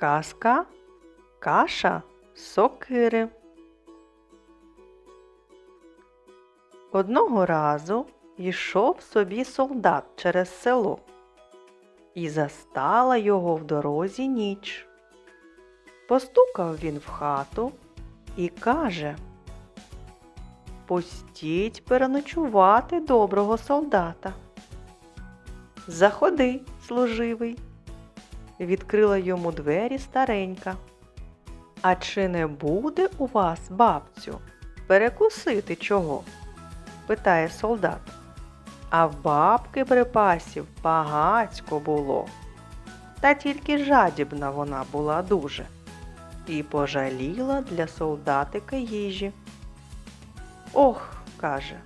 Казка, каша, сокири. Одного разу йшов собі солдат через село, і застала його в дорозі ніч. Постукав він в хату і каже Пустіть переночувати доброго солдата. Заходи, служивий, відкрила йому двері старенька. А чи не буде у вас, бабцю, перекусити чого? питає солдат. А в бабки припасів багацько було. Та тільки жадібна вона була дуже і пожаліла для солдатика їжі. Ох, каже,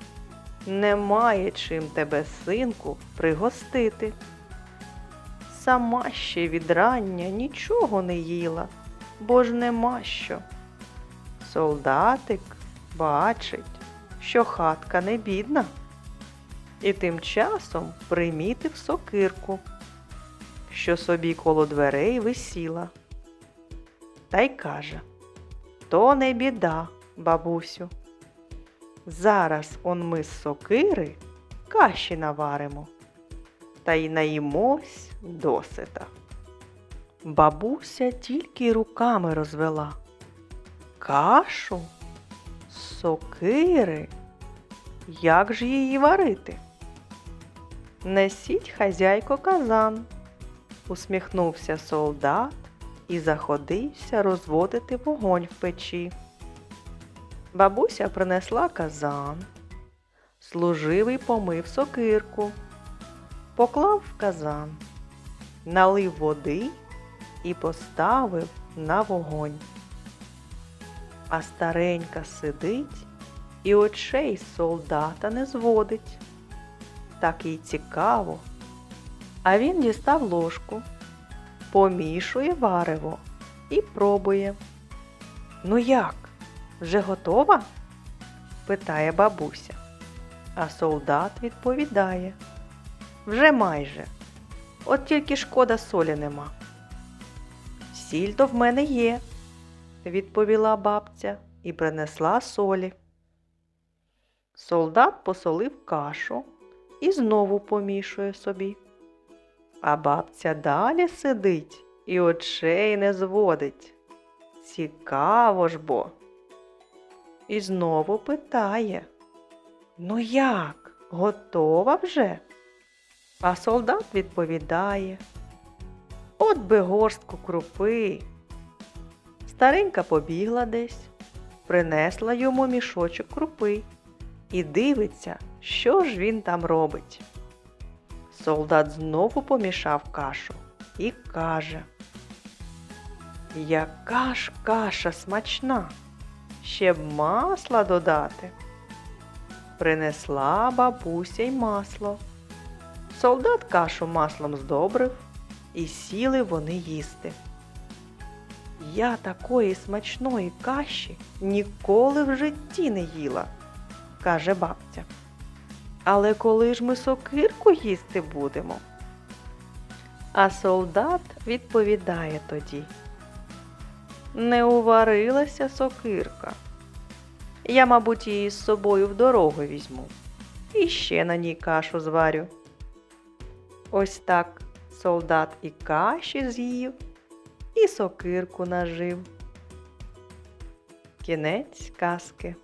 немає чим тебе, синку, пригостити. Сама ще від рання нічого не їла, бо ж нема що. Солдатик бачить, що хатка не бідна, і тим часом примітив сокирку, що собі коло дверей висіла. Та й каже То не біда, бабусю. Зараз он ми з сокири каші наваримо та й наїмось досита. Бабуся тільки руками розвела. Кашу? Сокири? Як ж її варити? Несіть, хазяйко, казан, усміхнувся солдат і заходився розводити вогонь в печі. Бабуся принесла казан, служивий помив сокирку, поклав в казан, налив води і поставив на вогонь. А старенька сидить і очей солдата не зводить. Так їй цікаво. А він дістав ложку, помішує варево і пробує. Ну як? Вже готова? питає бабуся. А солдат відповідає. Вже майже. От тільки шкода солі нема. Сіль то в мене є, відповіла бабця і принесла солі. Солдат посолив кашу і знову помішує собі. А бабця далі сидить і очей не зводить. Цікаво ж бо. І знову питає Ну як, готова вже? А солдат відповідає От би горстку крупи. Старенька побігла десь, принесла йому мішочок крупи і дивиться, що ж він там робить. Солдат знову помішав кашу і каже Яка ж каша смачна, ще б масла додати. Принесла бабуся й масло. Солдат кашу маслом здобрив, і сіли вони їсти. Я такої смачної каші ніколи в житті не їла, каже бабця. Але коли ж ми сокирку їсти будемо? А солдат відповідає тоді. Не уварилася сокирка. Я, мабуть, її з собою в дорогу візьму і ще на ній кашу зварю. Ось так солдат і каші з'їв, і сокирку нажив. Кінець казки.